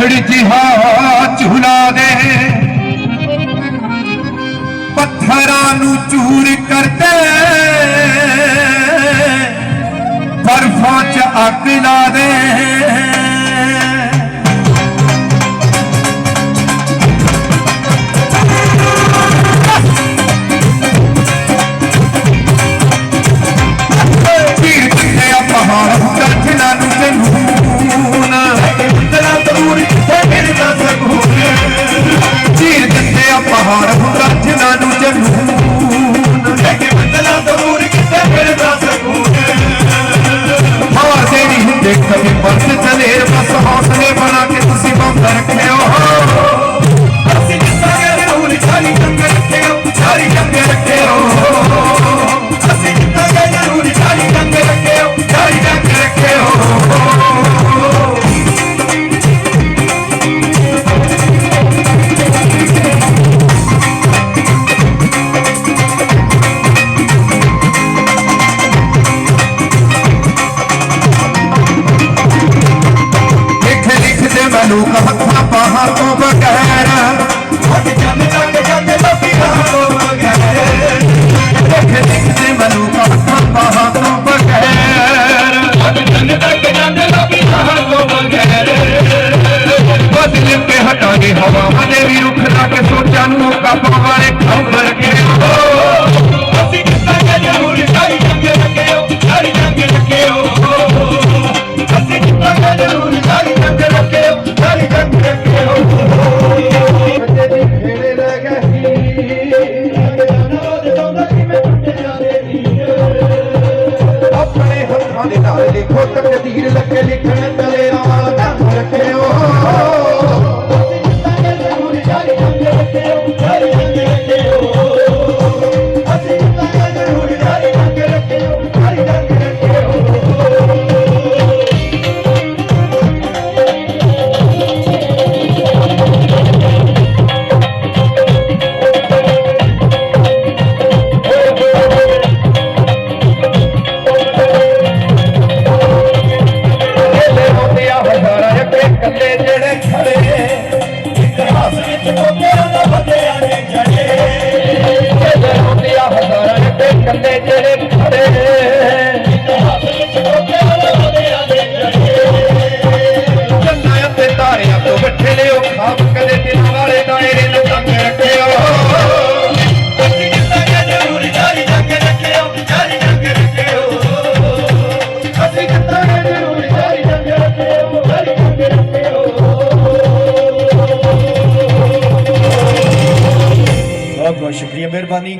ਪੱਥੜ ਜਿਹਾ ਝੁਲਾ ਦੇ। ਪੱਥਰਾਂ ਨੂੰ ਲਿਖ ਦੇ ਬਾਹਾਂ ਤੋਂ ਬਗੈਰ। ਹੱਥ ਜੰਮ ਤੱਕ ਜਾਂਦੇ ਲੋਕੀ ਰਾਹ ਤੋਂ ਬਗੈਰ। ਲਿਖ ਲਿਖ ਦੇ ਮੈਨੂੰ ਬਾਹਾਂ ਤੋਂ ਬਗੈਰ। ਹੱਥ ਜੰਮ ਤੱਕ ਜਾਂਦੇ ਲੋਕੀ ਰਾਹ ਤੋਂ ਬਗੈਰ। ਬਦਲ ਕੇ ਹਟਾਂਗੇ ਹਵਾਵਾਂ ਦੇ ਵੀ ਰੁੱਖ ਲਾ ਕੇ ਸੋਚਾਂ ਨੂੰ ਮੌਕਾ ਪਾਵਾਂਗੇ। ਖੰਬਰ ਕੇ ਲਿਖੋ ਤਕਦੀਰ ਲੱਗੇ ਲਿਖਣ ਤਲੇ ਅੱਗੇ ਕੱਲੇ ਜਿਹੜੇ ਖੜੇ ਚੰਨਾ ਅਤੇ ਤਾਰਿਆਂ ਤੋਂ ਬੱਠੇ ਲਿਓ। ਖਾਬ ਕਦੇ ਦਿਲ ਵਾਲੇ ਦਾਇਰੇ ਨੂੰ ਤੰਗ ਰੱਖਿਓ। ਬਹੁਤ ਬਹੁਤ ਸ਼ੁਕਰੀਆ, ਮਿਹਰਬਾਨੀ।